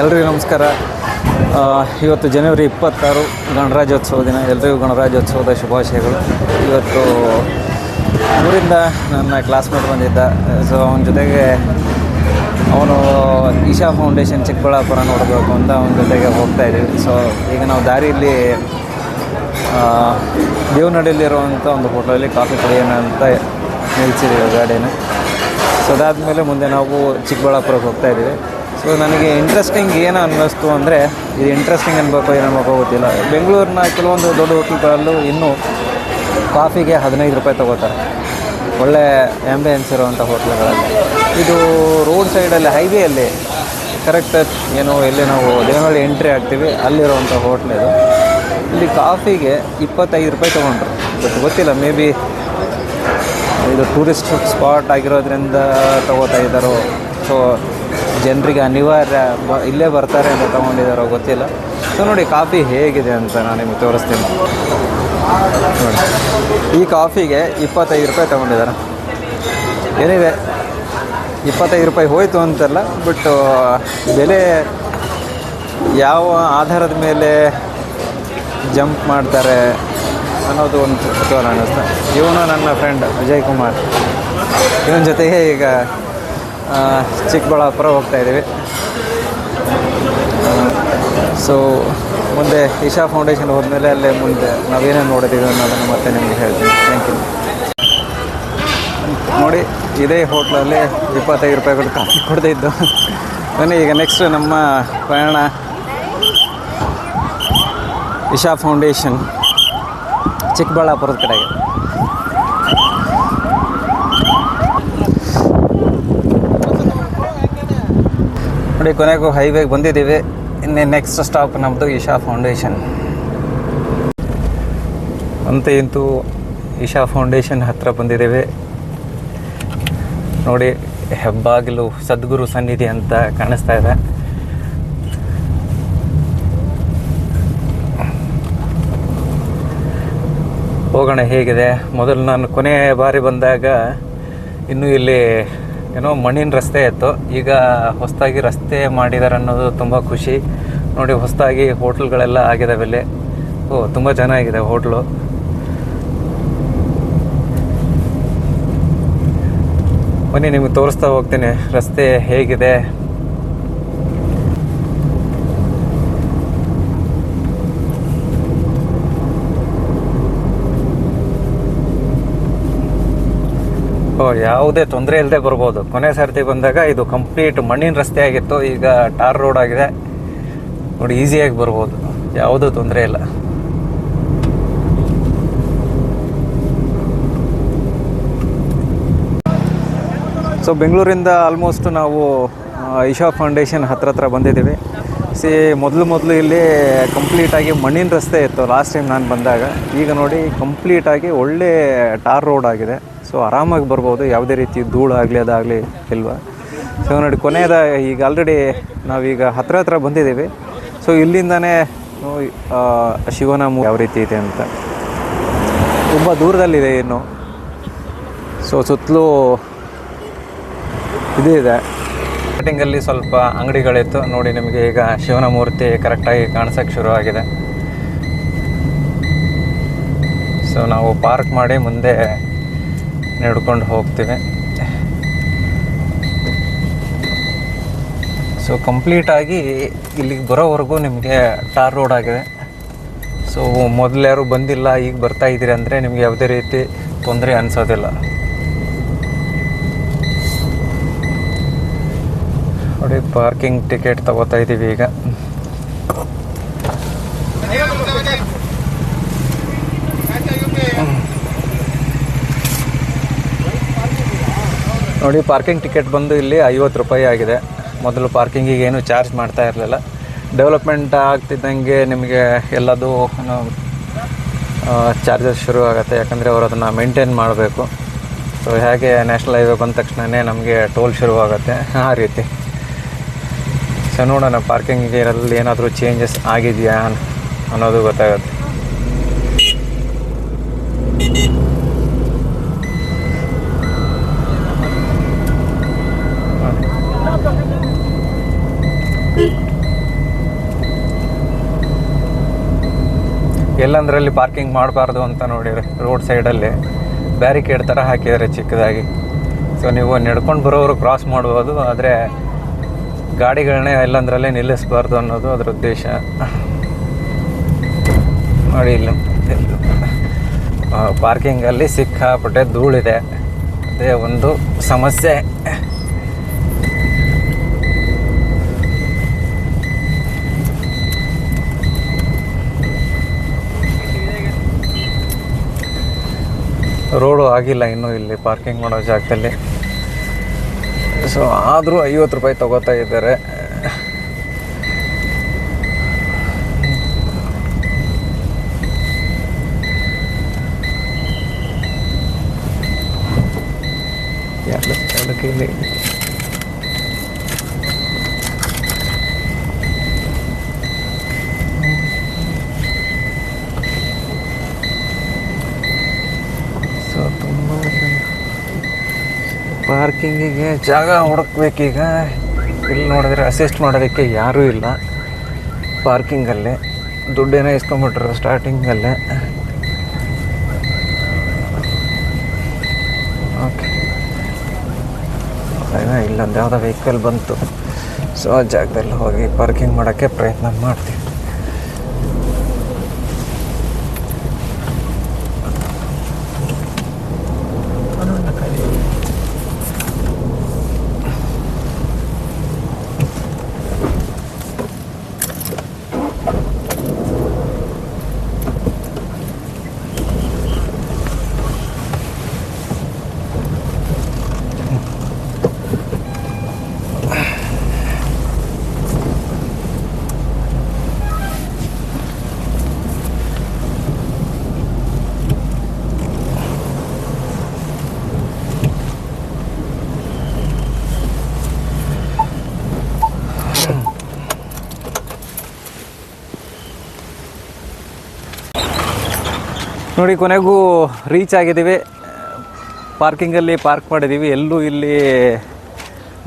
ಎಲ್ರಿಗೂ ನಮಸ್ಕಾರ. ಇವತ್ತು ಜನವರಿ ಇಪ್ಪತ್ತಾರು, ಗಣರಾಜ್ಯೋತ್ಸವ ದಿನ. ಎಲ್ರಿಗೂ ಗಣರಾಜ್ಯೋತ್ಸವದ ಶುಭಾಶಯಗಳು. ಇವತ್ತು ಊರಿಂದ ನನ್ನ ಕ್ಲಾಸ್ಮೇಟ್ ಬಂದಿದ್ದ. ಸೊ ಅವನ ಜೊತೆಗೆ ಅವನು ಈಶಾ ಫೌಂಡೇಶನ್ ಚಿಕ್ಕಬಳ್ಳಾಪುರ ನೋಡಬೇಕು ಅಂತ ಅವನ ಜೊತೆಗೆ ಹೋಗ್ತಾ ಇದ್ದೀವಿ. ಸೊ ಈಗ ನಾವು ದಾರಿಯಲ್ಲಿ ದೇವನಡಿಯಲ್ಲಿರುವಂಥ ಒಂದು ಹೋಟೆಲಲ್ಲಿ ಕಾಫಿ ಕುಡಿಯೋಣ ಅಂತ ನಿಲ್ಸಿದ್ದೀವಿ ಗಾಡಿನ. ಸೊ ಅದಾದಮೇಲೆ ಮುಂದೆ ನಾವು ಚಿಕ್ಕಬಳ್ಳಾಪುರಕ್ಕೆ ಹೋಗ್ತಾ ಇದ್ದೀವಿ. ಸೊ ನನಗೆ ಇಂಟ್ರೆಸ್ಟಿಂಗ್ ಏನು ಅನ್ನಿಸ್ತು ಅಂದರೆ, ಇದು ಇಂಟ್ರೆಸ್ಟಿಂಗ್ ಅನ್ಬೇಕು, ಏನು ಅನ್ಬೇಕು ಗೊತ್ತಿಲ್ಲ. ಬೆಂಗಳೂರಿನ ಕೆಲವೊಂದು ದೊಡ್ಡ ಹೋಟ್ಲ್ಗಳಲ್ಲೂ ಇನ್ನೂ ಕಾಫಿಗೆ ಹದಿನೈದು ರೂಪಾಯಿ ತೊಗೋತಾರೆ. ಒಳ್ಳೆ ಆ್ಯಂಬಿಯನ್ಸ್ ಇರುವಂಥ ಹೋಟ್ಲುಗಳಲ್ಲಿ. ಇದು ರೋಡ್ ಸೈಡಲ್ಲಿ ಹೈವೇಯಲ್ಲಿ ಕರೆಕ್ಟ್ ಏನು ಎಲ್ಲಿ ನಾವು ದೇವನಹಳ್ಳಿ ಎಂಟ್ರಿ ಆಗ್ತೀವಿ ಅಲ್ಲಿರುವಂಥ ಹೋಟ್ಲ್ ಇದು. ಇಲ್ಲಿ ಕಾಫಿಗೆ ಇಪ್ಪತ್ತೈದು ರೂಪಾಯಿ ತೊಗೊಂಡ್ರು. ಬಟ್ ಗೊತ್ತಿಲ್ಲ ಮೇ ಬಿ ಇದು ಟೂರಿಸ್ಟ್ ಸ್ಪಾಟ್ ಆಗಿರೋದ್ರಿಂದ ತಗೋತಾ ಇದ್ದಾರೋ ಸೊ ಜನರಿಗೆ ಅನಿವಾರ್ಯ ಬ ಇಲ್ಲೇ ಬರ್ತಾರೆ ಅಂತ ತೊಗೊಂಡಿದ್ದಾರೋ ಗೊತ್ತಿಲ್ಲ. ಸೊ ನೋಡಿ, ಕಾಫಿ ಹೇಗಿದೆ ಅಂತ ನಾನು ನಿಮಗೆ ತೋರಿಸ್ತೀನಿ. ನೋಡಿ, ಈ ಕಾಫಿಗೆ ಇಪ್ಪತ್ತೈದು ರೂಪಾಯಿ ತೊಗೊಂಡಿದ್ದಾರೆ. ಏನಿದೆ? ಇಪ್ಪತ್ತೈದು ರೂಪಾಯಿ ಹೋಯಿತು ಅಂತಲ್ಲ ಬಟ್ ಬೆಲೆ ಯಾವ ಆಧಾರದ ಮೇಲೆ ಜಂಪ್ ಮಾಡ್ತಾರೆ ಅನ್ನೋದು ಒಂದು ಕುತೂಹಲ ಅನ್ನಿಸ್ತು ಇವನು ನನ್ನ ಫ್ರೆಂಡ್ ವಿಜಯ್ ಕುಮಾರ್. ಇವನ ಜೊತೆಗೆ ಈಗ ಚಿಕ್ಕಬಳ್ಳಾಪುರ ಹೋಗ್ತಾ ಇದ್ದೀವಿ. ಸೊ ಮುಂದೆ ಇಶಾ ಫೌಂಡೇಶನ್ ಹೋದ್ಮೇಲೆ ಅಲ್ಲೇ ಮುಂದೆ ನಾವೇನೇನು ನೋಡಿದ್ದೀವಿ ಅನ್ನೋದನ್ನು ಮತ್ತೆ ನಿಮಗೆ ಹೇಳ್ತೀನಿ. ಥ್ಯಾಂಕ್ ಯು ನೋಡಿ, ಇದೇ ಹೋಟ್ಲಲ್ಲಿ ಇಪ್ಪತ್ತೈದು ರೂಪಾಯಿ ಕೊಟ್ಟು ಕಾಫಿ ಕೊಡ್ತಿದ್ದು ಬನ್ನಿ, ಈಗ ನೆಕ್ಸ್ಟ್ ನಮ್ಮ ಪ್ರಯಾಣ. ಇಶಾ ಫೌಂಡೇಶನ್ ಚಿಕ್ಕಬಳ್ಳಾಪುರದ ಕಡೆಗೆ. ನೋಡಿ, ಕೊನೆಗೂ ಹೈವೇಗೆ ಬಂದಿದ್ದೀವಿ. ಇನ್ನೇ ನೆಕ್ಸ್ಟ್ ಸ್ಟಾಪ್ ನಮ್ಮದು ಇಶಾ ಫೌಂಡೇಶನ್ ಅಂತ ಇಂತೂ ಇಶಾ ಫೌಂಡೇಶನ್ ಹತ್ತಿರ ಬಂದಿದ್ದೇವೆ. ನೋಡಿ, ಹೆಬ್ಬಾಗಿಲು ಸದ್ಗುರು ಸನ್ನಿಧಿ ಅಂತ ಕಾಣಿಸ್ತಾ ಇದೆ. ಹೋಗೋಣ ಹೇಗಿದೆ? ಮೊದಲು ನಾನು ಕೊನೆ ಬಾರಿ ಬಂದಾಗ ಇನ್ನೂ ಇಲ್ಲಿ ಏನೋ ಮಣ್ಣಿನ ರಸ್ತೆ ಇತ್ತು. ಈಗ ಹೊಸದಾಗಿ ರಸ್ತೆ ಮಾಡಿದ್ದಾರೆ ಅನ್ನೋದು ತುಂಬ ಖುಷಿ. ನೋಡಿ, ಹೊಸದಾಗಿ ಹೋಟ್ಲ್ಗಳೆಲ್ಲ ಆಗಿದಾವೆ ಇಲ್ಲಿ. ಓ, ತುಂಬ ಚೆನ್ನಾಗಿದೆ ಹೋಟ್ಲು. ಬನ್ನಿ, ನಿಮಗೆ ತೋರಿಸ್ತಾ ಹೋಗ್ತೀನಿ. ರಸ್ತೆ ಹೇಗಿದೆ? ಯಾವುದೇ ತೊಂದರೆ ಇಲ್ಲದೆ ಬರ್ಬೋದು. ಕೊನೆ ಸರ್ತಿ ಬಂದಾಗ ಇದು ಕಂಪ್ಲೀಟ್ ಮಣ್ಣಿನ ರಸ್ತೆ ಆಗಿತ್ತು. ಈಗ ಟಾರ್ ರೋಡ್ ಆಗಿದೆ. ನೋಡಿ ಈಸಿಯಾಗಿ ಬರ್ಬೋದು. ಯಾವುದೂ ತೊಂದರೆ ಇಲ್ಲ. ಸೊ ಬೆಂಗಳೂರಿಂದ ಆಲ್ಮೋಸ್ಟ್ ನಾವು ಇಶಾ ಫೌಂಡೇಶನ್ ಹತ್ರ ಹತ್ರ ಬಂದಿದ್ದೀವಿ. ಸಿ ಮೊದಲು ಮೊದಲು ಇಲ್ಲಿ ಕಂಪ್ಲೀಟಾಗಿ ಮಣ್ಣಿನ ರಸ್ತೆ ಇತ್ತು. ಲಾಸ್ಟ್ ಟೈಮ್ ನಾನು ಬಂದಾಗ. ಈಗ ನೋಡಿ ಕಂಪ್ಲೀಟಾಗಿ ಒಳ್ಳೆ ಟಾರ್ ರೋಡ್ ಆಗಿದೆ. ಸೊ ಆರಾಮಾಗಿ ಬರ್ಬೋದು. ಯಾವುದೇ ರೀತಿ ಧೂಳು ಆಗಲಿ, ಅದಾಗಲಿ ಇಲ್ವಾ? ಸೊ ನೋಡಿ, ಕೊನೆಯದ ಈಗ ಆಲ್ರೆಡಿ ನಾವೀಗ ಹತ್ರ ಹತ್ರ ಬಂದಿದ್ದೀವಿ. ಸೊ ಇಲ್ಲಿಂದನೇ ಶಿವನ ಮೂ- ಯಾವ ರೀತಿ ಇದೆ ಅಂತ. ತುಂಬ ದೂರದಲ್ಲಿದೆ ಇನ್ನು. ಸೊ ಸುತ್ತಲೂ ಇದು ಇದೆ. ಸ್ಟಾರ್ಟಿಂಗಲ್ಲಿ ಸ್ವಲ್ಪ ಅಂಗಡಿಗಳಿತ್ತು. ನೋಡಿ, ನಿಮಗೆ ಈಗ ಶಿವನ ಮೂರ್ತಿ ಕರೆಕ್ಟಾಗಿ ಕಾಣಿಸೋಕ್ಕೆ ಶುರು ಆಗಿದೆ. ಸೊ ನಾವು ಪಾರ್ಕ್ ಮಾಡಿ ಮುಂದೆ ನಡ್ಕೊಂಡು ಹೋಗ್ತೀವಿ. ಸೊ ಕಂಪ್ಲೀಟಾಗಿ ಇಲ್ಲಿಗೆ ಬರೋವರೆಗೂ ನಿಮಗೆ ಟಾರ್ ರೋಡ್ ಆಗಿದೆ. ಸೊ ಮೊದಲ್ಯಾರು ಬಂದಿಲ್ಲ, ಈಗ ಬರ್ತಾ ಇದ್ದೀರಿ ಅಂದರೆ ನಿಮಗೆ ಯಾವುದೇ ರೀತಿ ತೊಂದರೆ ಅನಿಸೋದಿಲ್ಲ. ನೋಡಿ ಪಾರ್ಕಿಂಗ್ ಟಿಕೆಟ್ ತಗೋತಾ ಇದ್ದೀವಿ ಈಗ. ನೋಡಿ ಪಾರ್ಕಿಂಗ್ ಟಿಕೆಟ್ ಬಂದು ಇಲ್ಲಿ ಐವತ್ತು ರೂಪಾಯಿ ಆಗಿದೆ. ಮೊದಲು ಪಾರ್ಕಿಂಗಿಗೆ ಏನು ಚಾರ್ಜ್ ಮಾಡ್ತಾ ಇರಲಿಲ್ಲ. ಡೆವಲಪ್ಮೆಂಟ್ ಆಗ್ತಿದ್ದಂಗೆ ನಿಮಗೆ ಎಲ್ಲದು ಚಾರ್ಜಸ್ ಶುರು ಆಗುತ್ತೆ. ಯಾಕಂದರೆ ಅವರು ಅದನ್ನು ಮೇಂಟೈನ್ ಮಾಡಬೇಕು. ಸೊ ಹೇಗೆ ನ್ಯಾಷನಲ್ ಹೈವೇ ಬಂದ ತಕ್ಷಣವೇ ನಮಗೆ ಟೋಲ್ ಶುರು ಆಗುತ್ತೆ. ಆ ರೀತಿ. ಸೊ ನೋಡೋಣ ಪಾರ್ಕಿಂಗಿಗೆ ಇರೋದ್ರಲ್ಲಿ ಏನಾದರೂ ಚೇಂಜಸ್ ಆಗಿದೆಯಾ ಅನ್ನೋದು ಗೊತ್ತಾಗುತ್ತೆ. ಎಲ್ಲಂದ್ರಲ್ಲಿ ಪಾರ್ಕಿಂಗ್ ಮಾಡಬಾರ್ದು ಅಂತ ನೋಡಿ ರೋಡ್ ಸೈಡಲ್ಲಿ ಬ್ಯಾರಿಕೇಡ್ ಥರ ಹಾಕಿದ್ದಾರೆ ಚಿಕ್ಕದಾಗಿ. ಸೊ ನೀವು ನಡ್ಕೊಂಡು ಬರೋರು ಕ್ರಾಸ್ ಮಾಡ್ಬೋದು, ಆದರೆ ಗಾಡಿಗಳನ್ನೇ ಎಲ್ಲಂದ್ರಲ್ಲೇ ನಿಲ್ಲಿಸಬಾರ್ದು ಅನ್ನೋದು ಅದರ ಉದ್ದೇಶ. ನೋಡಿ ಇಲ್ಲ ಪಾರ್ಕಿಂಗಲ್ಲಿ ಸಿಕ್ಕಾಪಟ್ಟೆ ಧೂಳಿದೆ. ಅದೇ ಒಂದು ಸಮಸ್ಯೆ. ರೋಡು ಆಗಿಲ್ಲ ಇನ್ನೂ ಇಲ್ಲಿ ಪಾರ್ಕಿಂಗ್ ಮಾಡೋ ಜಾಗದಲ್ಲಿ. ಸೊ ಆದರೂ ಐವತ್ತು ರೂಪಾಯಿ ತಗೋತಾ ಇದ್ದಾರೆ. ಕೈಲಿ ಸೊ ತುಂಬ ಪಾರ್ಕಿಂಗಿಗೆ ಜಾಗ ಹುಡುಕ್ಬೇಕೀಗ. ಇಲ್ಲಿ ನೋಡಿದ್ರೆ ಅಸಿಸ್ಟ್ ಮಾಡೋದಕ್ಕೆ ಯಾರೂ ಇಲ್ಲ. ಪಾರ್ಕಿಂಗಲ್ಲೇ. ದುಡ್ಡೇನೋ ಇಸ್ಕೊಂಬಿಟ್ರು ಸ್ಟಾರ್ಟಿಂಗಲ್ಲೇ ಓಕೆ ಇಲ್ಲೊಂದು ಯಾವುದೋ ವೆಹಿಕಲ್ ಬಂತು. ಸೊ ಆ ಜಾಗದಲ್ಲಿ ಹೋಗಿ ಪಾರ್ಕಿಂಗ್ ಮಾಡೋಕ್ಕೆ ಪ್ರಯತ್ನ ಮಾಡ್ತೀವಿ ನೋಡಿ, ಕೊನೆಗೂ ರೀಚ್ ಆಗಿದ್ದೀವಿ. ಪಾರ್ಕಿಂಗಲ್ಲಿ ಪಾರ್ಕ್ ಮಾಡಿದ್ದೀವಿ. ಎಲ್ಲೂ ಇಲ್ಲಿ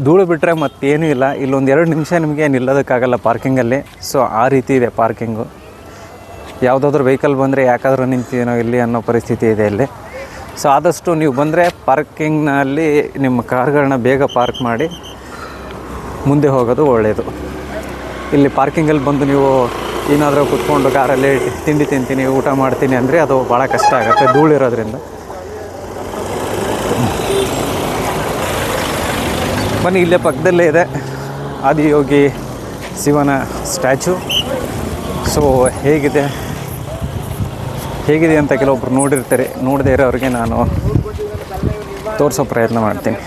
ಧೂಳು ಬಿಟ್ಟರೆ ಮತ್ತೇನೂ ಇಲ್ಲ. ಇಲ್ಲೊಂದು ಎರಡು ನಿಮಿಷ ನಿಮಗೆ ನಿಲ್ಲೋದಕ್ಕಾಗಲ್ಲ ಪಾರ್ಕಿಂಗಲ್ಲಿ. ಸೊ ಆ ರೀತಿ ಇದೆ ಪಾರ್ಕಿಂಗು. ಯಾವುದಾದ್ರೂ ವೆಹಿಕಲ್ ಬಂದರೆ ಯಾಕಾದರೂ ನಿಂತೀನೋ ಇಲ್ಲಿ ಅನ್ನೋ ಪರಿಸ್ಥಿತಿ ಇದೆ ಇಲ್ಲಿ. ಸೊ ಆದಷ್ಟು ನೀವು ಬಂದರೆ ಪಾರ್ಕಿಂಗ್ನಲ್ಲಿ ನಿಮ್ಮ ಕಾರ್ಗಳನ್ನ ಬೇಗ ಪಾರ್ಕ್ ಮಾಡಿ ಮುಂದೆ ಹೋಗೋದು ಒಳ್ಳೆಯದು ಇಲ್ಲಿ ಪಾರ್ಕಿಂಗಲ್ಲಿ ಬಂದು ನೀವು ಏನಾದರೂ ಕುತ್ಕೊಂಡು ಕಾರಲ್ಲಿ ತಿಂಡಿ ತಿಂತೀನಿ, ಊಟ ಮಾಡ್ತೀನಿ ಅಂದರೆ ಅದು ಭಾಳ ಕಷ್ಟ ಆಗುತ್ತೆ ಧೂಳಿರೋದ್ರಿಂದ. ಬನ್ನಿ, ಇಲ್ಲೇ ಪಕ್ಕದಲ್ಲೇ ಇದೆ ಆದಿಯೋಗಿ ಶಿವನ ಸ್ಟ್ಯಾಚು. ಸೊ ಹೇಗಿದೆ? ಹೇಗಿದೆ ಅಂತ ಕೆಲವೊಬ್ರು ನೋಡಿರ್ತಾರೆ, ನೋಡದೇ ಇರೋರಿಗೆ ನಾನು ತೋರಿಸೋ ಪ್ರಯತ್ನ ಮಾಡ್ತೀನಿ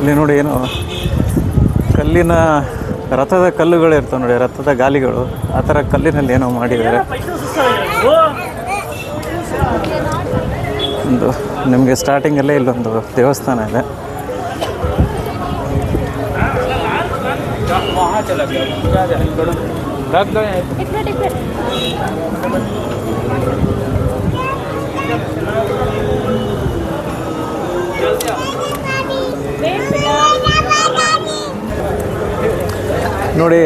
ಇಲ್ಲಿ ನೋಡಿ ಏನು ಕಲ್ಲಿನ ರಥದ ಕಲ್ಲುಗಳು ಇರ್ತವೆ ನೋಡಿ, ರಥದ ಗಾಲಿಗಳು. ಆ ಥರ ಕಲ್ಲಿನಲ್ಲಿ ಏನೋ ಮಾಡಿದ್ದಾರೆ. ಒಂದು ನಿಮಗೆ ಸ್ಟಾರ್ಟಿಂಗಲ್ಲೇ ಇಲ್ಲೊಂದು ದೇವಸ್ಥಾನ ಇದೆ. ನೋಡಿ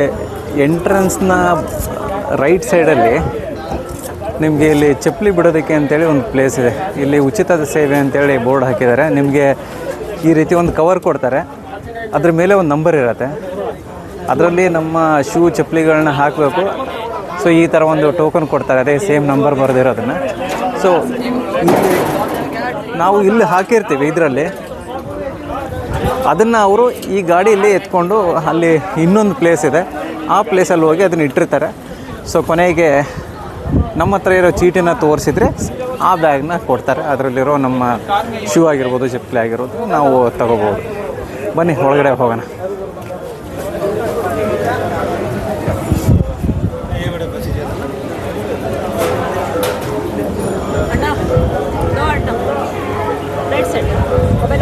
ಎಂಟ್ರೆನ್ಸ್ನ ರೈಟ್ ಸೈಡಲ್ಲಿ ನಿಮಗೆ ಇಲ್ಲಿ ಚಪ್ಪಲಿ ಬಿಡೋದಕ್ಕೆ ಅಂತೇಳಿ ಒಂದು ಪ್ಲೇಸ್ ಇದೆ. ಇಲ್ಲಿ ಉಚಿತ ಸೇವೆ ಅಂತೇಳಿ ಬೋರ್ಡ್ ಹಾಕಿದ್ದಾರೆ. ನಿಮಗೆ ಈ ರೀತಿ ಒಂದು ಕವರ್ ಕೊಡ್ತಾರೆ. ಅದ್ರ ಮೇಲೆ ಒಂದು ನಂಬರ್ ಇರುತ್ತೆ. ಅದರಲ್ಲಿ ನಮ್ಮ ಶೂ ಚಪ್ಪಲಿಗಳನ್ನ ಹಾಕಬೇಕು. ಸೊ ಈ ಥರ ಒಂದು ಟೋಕನ್ ಕೊಡ್ತಾರೆ. ಅದೇ ಸೇಮ್ ನಂಬರ್ ಬರೆದಿರೋದನ್ನು. ಸೊ ನಾವು ಇಲ್ಲಿ ಹಾಕಿರ್ತೀವಿ ಇದರಲ್ಲಿ. ಅದನ್ನು ಅವರು ಈ ಗಾಡಿಯಲ್ಲಿ ಎತ್ಕೊಂಡು ಅಲ್ಲಿ ಇನ್ನೊಂದು ಪ್ಲೇಸ್ ಇದೆ. ಆ ಪ್ಲೇಸಲ್ಲಿ ಹೋಗಿ ಅದನ್ನು ಇಟ್ಟಿರ್ತಾರೆ. ಸೊ ಕೊನೆಗೆ ನಮ್ಮ ಹತ್ರ ಇರೋ ಚೀಟಿನ ತೋರಿಸಿದ್ರೆ ಆ ಬ್ಯಾಗ್ನ ಕೊಡ್ತಾರೆ. ಅದರಲ್ಲಿರೋ ನಮ್ಮ ಶೂ ಆಗಿರ್ಬೋದು ಚಪ್ಪಲಿ ಆಗಿರ್ಬೋದು, ನಾವು ತಗೋಬೋದು ಬನ್ನಿ, ಒಳಗಡೆ ಹೋಗೋಣ.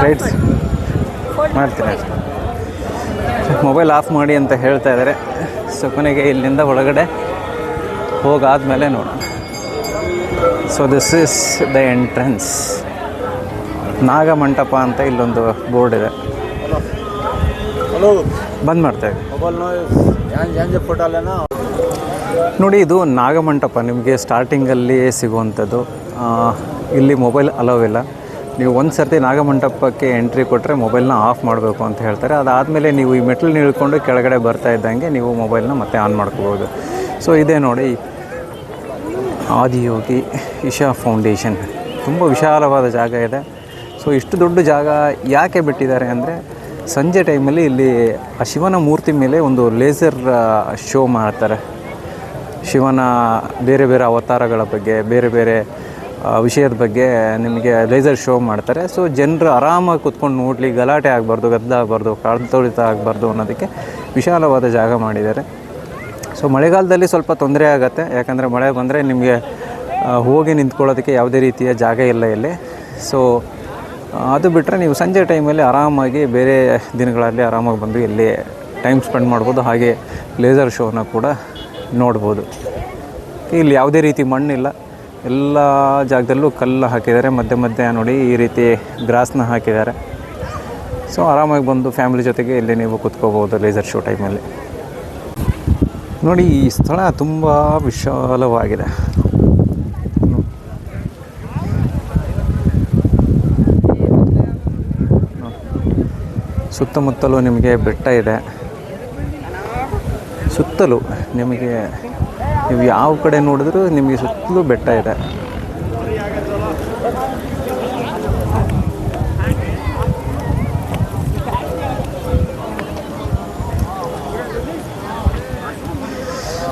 ಅಣ್ಣ ನೋ ಅಣ್ಣ ರೈಟ್ ಮೊಬೈಲ್ ಮಾಡ್ತೀನಿ ಆಫ್ ಮಾಡಿ ಅಂತ ಹೇಳ್ತಾ ಇದ್ದಾರೆ ಸೊ ಕೊನೆಗೆ ಇಲ್ಲಿಂದ ಒಳಗಡೆ ಹೋಗಾದ್ಮೇಲೆ ನೋಡೋಣ. So this is the entrance Nagamantapa ಅಂತ ಇಲ್ಲೊಂದು ಬೋರ್ಡ್ ಇದೆ. ಬಂದ್ ಮಾಡ್ತೇವೆ ನೋಡಿ ಇದು ನಾಗಮಂಟಪ ನಿಮಗೆ ಸ್ಟಾರ್ಟಿಂಗಲ್ಲಿ ಸಿಗುವಂಥದ್ದು. ಇಲ್ಲಿ ಮೊಬೈಲ್ ಅಲೋವ್ ಇಲ್ಲ. ನೀವು ಒಂದು ಸರ್ತಿ ನಾಗಮಂಟಪಕ್ಕೆ ಎಂಟ್ರಿ ಕೊಟ್ಟರೆ ಮೊಬೈಲ್ನ ಆಫ್ ಮಾಡಬೇಕು ಅಂತ ಹೇಳ್ತಾರೆ. ಅದಾದಮೇಲೆ ನೀವು ಈ ಮೆಟ್ಲು ಇಳ್ಕೊಂಡು ಕೆಳಗಡೆ ಬರ್ತಾ ಇದ್ದಂಗೆ ನೀವು ಮೊಬೈಲ್ನ ಮತ್ತೆ ಆನ್ ಮಾಡ್ಕೋಬೋದು. ಸೊ ಇದೇ ನೋಡಿ ಆದಿಯೋಗಿ ಇಶಾ ಫೌಂಡೇಶನ್. ತುಂಬ ವಿಶಾಲವಾದ ಜಾಗ ಇದೆ. ಸೊ ಇಷ್ಟು ದೊಡ್ಡ ಜಾಗ ಯಾಕೆ ಬಿಟ್ಟಿದ್ದಾರೆ ಅಂದರೆ ಸಂಜೆ ಟೈಮಲ್ಲಿ ಇಲ್ಲಿ ಆ ಶಿವನ ಮೂರ್ತಿ ಮೇಲೆ ಒಂದು ಲೇಸರ್ ಶೋ ಮಾಡ್ತಾರೆ. ಶಿವನ ಬೇರೆ ಬೇರೆ ಅವತಾರಗಳ ಬಗ್ಗೆ, ಬೇರೆ ಬೇರೆ ವಿಷಯದ ಬಗ್ಗೆ ನಿಮಗೆ ಲೇಸರ್ ಶೋ ಮಾಡ್ತಾರೆ. ಸೊ ಜನರು ಆರಾಮಾಗಿ ಕುತ್ಕೊಂಡು ನೋಡಲಿ, ಗಲಾಟೆ ಆಗಬಾರ್ದು ಗದ್ದ ಆಗಬಾರ್ದು ಕಾಡ್ತೊಳಿತ ಆಗಬಾರ್ದು ಅನ್ನೋದಕ್ಕೆ ವಿಶಾಲವಾದ ಜಾಗ ಮಾಡಿದ್ದಾರೆ. ಸೊ ಮಳೆಗಾಲದಲ್ಲಿ ಸ್ವಲ್ಪ ತೊಂದರೆ ಆಗುತ್ತೆ. ಯಾಕಂದರೆ ಮಳೆ ಬಂದರೆ ನಿಮಗೆ ಹೋಗಿ ನಿಂತ್ಕೊಳ್ಳೋದಕ್ಕೆ ಯಾವುದೇ ರೀತಿಯ ಜಾಗ ಇಲ್ಲ ಇಲ್ಲಿ. ಸೊ ಅದು ಬಿಟ್ಟರೆ ನೀವು ಸಂಜೆ ಟೈಮಲ್ಲಿ ಆರಾಮಾಗಿ ಬೇರೆ ದಿನಗಳಲ್ಲಿ ಆರಾಮಾಗಿ ಬಂದು ಇಲ್ಲಿ ಟೈಮ್ ಸ್ಪೆಂಡ್ ಮಾಡ್ಬೋದು. ಹಾಗೆ ಲೇಸರ್ ಶೋನ ಕೂಡ ನೋಡ್ಬೋದು. ಇಲ್ಲಿ ಯಾವುದೇ ರೀತಿ ಮಣ್ಣಿಲ್ಲ. ಎಲ್ಲ ಜಾಗದಲ್ಲೂ ಕಲ್ಲು ಹಾಕಿದ್ದಾರೆ. ಮಧ್ಯೆ ಮಧ್ಯೆ ನೋಡಿ ಈ ರೀತಿ ಗ್ರಾಸ್ನ ಹಾಕಿದ್ದಾರೆ. ಸೊ ಆರಾಮಾಗಿ ಬಂದು ಫ್ಯಾಮಿಲಿ ಜೊತೆಗೆ ಇಲ್ಲಿ ನೀವು ಕುತ್ಕೋಬೋದು ಲೇಸರ್ ಶೋ ಟೈಮಲ್ಲಿ ನೋಡಿ, ಈ ಸ್ಥಳ ತುಂಬ ವಿಶಾಲವಾಗಿದೆ. ಸುತ್ತಮುತ್ತಲೂ ನಿಮಗೆ ಬೆಟ್ಟ ಇದೆ. ಸುತ್ತಲೂ ನಿಮಗೆ ನೀವು ಯಾವ ಕಡೆ ನೋಡಿದ್ರೂ ನಿಮಗೆ ಸುತ್ತಲೂ ಬೆಟ್ಟ ಇದೆ.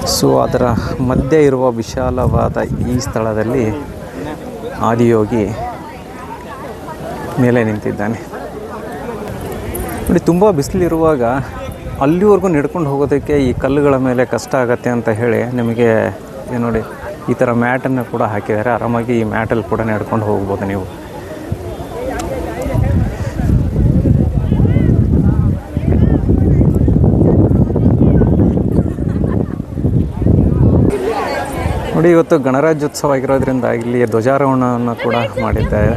ಸೊ, ಅದರ ಮಧ್ಯೆ ಇರುವ ವಿಶಾಲವಾದ ಈ ಸ್ಥಳದಲ್ಲಿ ಆದಿಯೋಗಿ ಮೇಲೆ ನಿಂತಿದ್ದಾನೆ. ನೋಡಿ, ತುಂಬ ಬಿಸಿಲಿರುವಾಗ ಅಲ್ಲಿವರೆಗೂ ನಡ್ಕೊಂಡು ಹೋಗೋದಕ್ಕೆ ಈ ಕಲ್ಲುಗಳ ಮೇಲೆ ಕಷ್ಟ ಆಗತ್ತೆ ಅಂತ ಹೇಳಿ ನಿಮಗೆ ನೋಡಿ, ಈ ಥರ ಮ್ಯಾಟನ್ನು ಕೂಡ ಹಾಕಿದ್ದಾರೆ. ಆರಾಮಾಗಿ ಈ ಮ್ಯಾಟಲ್ಲಿ ಕೂಡ ನಡ್ಕೊಂಡು ಹೋಗ್ಬೋದು ನೀವು. ನೋಡಿ, ಇವತ್ತು ಗಣರಾಜ್ಯೋತ್ಸವ ಆಗಿರೋದ್ರಿಂದ ಇಲ್ಲಿ ಧ್ವಜಾರೋಹಣವನ್ನು ಕೂಡ ಮಾಡಿದ್ದಾರೆ.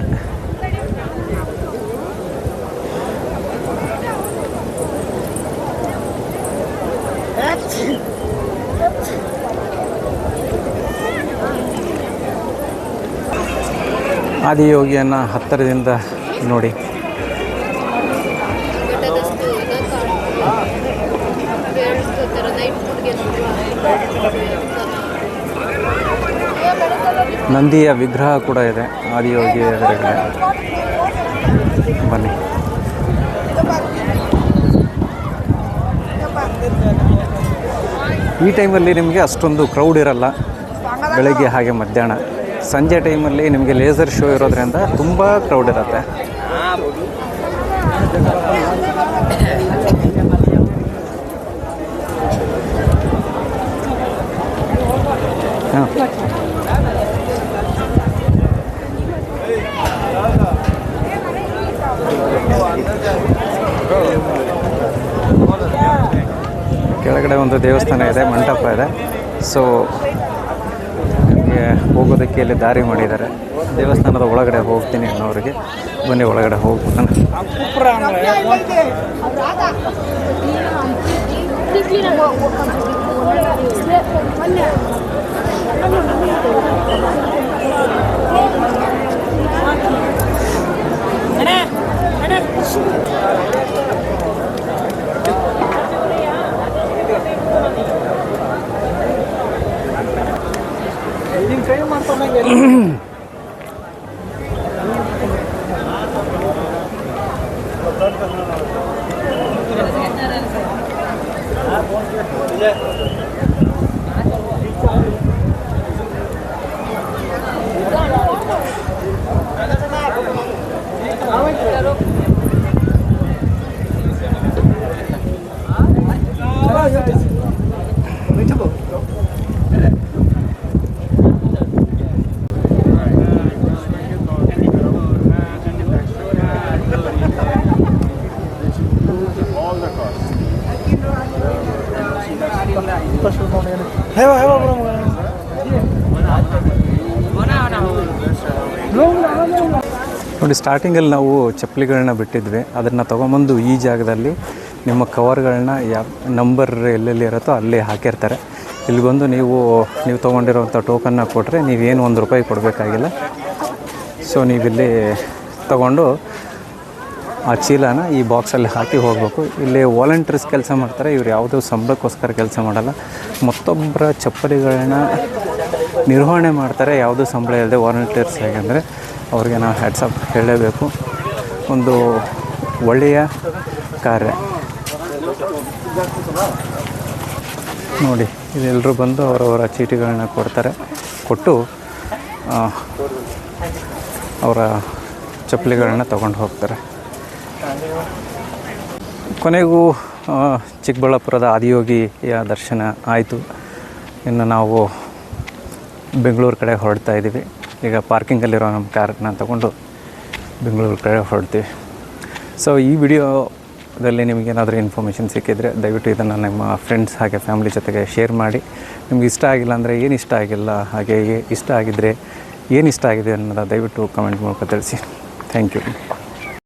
ಆದಿಯೋಗಿಯನ್ನು ಹತ್ತಿರದಿಂದ ನೋಡಿ. ನಂದಿಯ ವಿಗ್ರಹ ಕೂಡ ಇದೆ ಆದಿಯೋಗಿ ಎದುರುಗಡೆ. ಬನ್ನಿ. ಈ ಟೈಮಲ್ಲಿ ನಿಮಗೆ ಅಷ್ಟೊಂದು ಕ್ರೌಡ್ ಇರಲ್ಲ, ಬೆಳಗ್ಗೆ ಹಾಗೆ ಮಧ್ಯಾಹ್ನ. ಸಂಜೆ ಟೈಮಲ್ಲಿ ನಿಮಗೆ ಲೇಸರ್ ಶೋ ಇರೋದ್ರಿಂದ ತುಂಬ ಕ್ರೌಡ್ ಇರುತ್ತೆ. ಕೆಳಗಡೆ ಒಂದು ದೇವಸ್ಥಾನ ಇದೆ, ಮಂಟಪ ಇದೆ. ಸೊ ನಮಗೆ ಹೋಗೋದಕ್ಕೆ ಇಲ್ಲಿ ದಾರಿ ಮಾಡಿದ್ದಾರೆ ದೇವಸ್ಥಾನದ ಒಳಗಡೆ ಹೋಗ್ತೀನಿ ಅನ್ನೋರಿಗೆ ಬನ್ನಿ ಒಳಗಡೆ ಹೋಗ್ಬೇಕು Thank you. ಹಿಂಗೆ ಕೈ ಮಾಡ್ಕೊಂಡಂಗೆ ನೋಡಿ ಸ್ಟಾರ್ಟಿಂಗಲ್ಲಿ ನಾವು ಚಪ್ಪಲಿಗಳನ್ನ ಬಿಟ್ಟಿದ್ವಿ. ಅದನ್ನು ತೊಗೊಂಬಂದು ಈ ಜಾಗದಲ್ಲಿ ನಿಮ್ಮ ಕವರ್ಗಳನ್ನ ಯಾವ ನಂಬರ್ ಎಲ್ಲೆಲ್ಲಿ ಇರುತ್ತೋ ಅಲ್ಲಿ ಹಾಕಿರ್ತಾರೆ. ಇಲ್ಲಿ ಬಂದು ನೀವು ನೀವು ತೊಗೊಂಡಿರೋಂಥ ಟೋಕನ್ನ ಕೊಟ್ಟರೆ ನೀವೇನು ಒಂದು ರೂಪಾಯಿ ಕೊಡಬೇಕಾಗಿಲ್ಲ. ಸೊ ನೀವಿಲ್ಲಿ ತಗೊಂಡು ಆ ಚೀಲನ ಈ ಬಾಕ್ಸಲ್ಲಿ ಹಾಕಿ ಹೋಗಬೇಕು. ಇಲ್ಲಿ ವಾಲಂಟಿಯರ್ಸ್ ಕೆಲಸ ಮಾಡ್ತಾರೆ. ಇವ್ರು ಯಾವುದೋ ಸಂಬಳಕ್ಕೋಸ್ಕರ ಕೆಲಸ ಮಾಡಲ್ಲ. ಮತ್ತೊಬ್ಬರ ಚಪ್ಪಲಿಗಳನ್ನ ನಿರ್ವಹಣೆ ಮಾಡ್ತಾರೆ. ಯಾವುದೋ ಸಂಬಳ ಇಲ್ಲದೆ ವಾಲಂಟಿಯರ್ಸ್ ಹೇಗೆಂದರೆ ಅವ್ರಿಗೆ ನಾವು ಹ್ಯಾಟ್ಸಪ್ ಹೇಳಲೇಬೇಕು. ಒಂದು ಒಳ್ಳೆಯ ಕಾರ್ಯ. ನೋಡಿ ಇದೆಲ್ಲರೂ ಬಂದು ಅವರವರ ಚೀಟಿಗಳನ್ನ ಕೊಡ್ತಾರೆ. ಕೊಟ್ಟು ಅವರ ಚಪ್ಪಲಿಗಳನ್ನ ತಗೊಂಡು ಹೋಗ್ತಾರೆ. ಕೊನೆಗೂ ಚಿಕ್ಕಬಳ್ಳಾಪುರದ ಆದಿಯೋಗಿಯ ದರ್ಶನ ಆಯಿತು. ಇನ್ನು ನಾವು ಬೆಂಗಳೂರು ಕಡೆ ಹೊರಡ್ತಾ ಇದ್ದೀವಿ. ಈಗ ಪಾರ್ಕಿಂಗಲ್ಲಿರೋ ನಮ್ಮ ಕಾರ್ನ ತಗೊಂಡು ಬೆಂಗಳೂರು ಕಡೆ ಹೊರಡ್ತೀವಿ. ಸೊ ಈ ವಿಡಿಯೋದಲ್ಲಿ ನಿಮಗೇನಾದರೂ ಇನ್ಫಾರ್ಮೇಷನ್ ಸಿಕ್ಕಿದರೆ ದಯವಿಟ್ಟು ಇದನ್ನು ನಿಮ್ಮ ಫ್ರೆಂಡ್ಸ್ ಹಾಗೆ ಫ್ಯಾಮಿಲಿ ಜೊತೆಗೆ ಶೇರ್ ಮಾಡಿ. ನಿಮ್ಗೆ ಇಷ್ಟ ಆಗಿಲ್ಲ ಅಂದರೆ ಏನು ಇಷ್ಟ ಆಗಿಲ್ಲ, ಹಾಗೆ ಇಷ್ಟ ಆಗಿದ್ದರೆ ಏನು ಇಷ್ಟ ಆಗಿದೆ ಅನ್ನೋದು ದಯವಿಟ್ಟು ಕಮೆಂಟ್ ಮೂಲಕ ತಿಳಿಸಿ. Thank you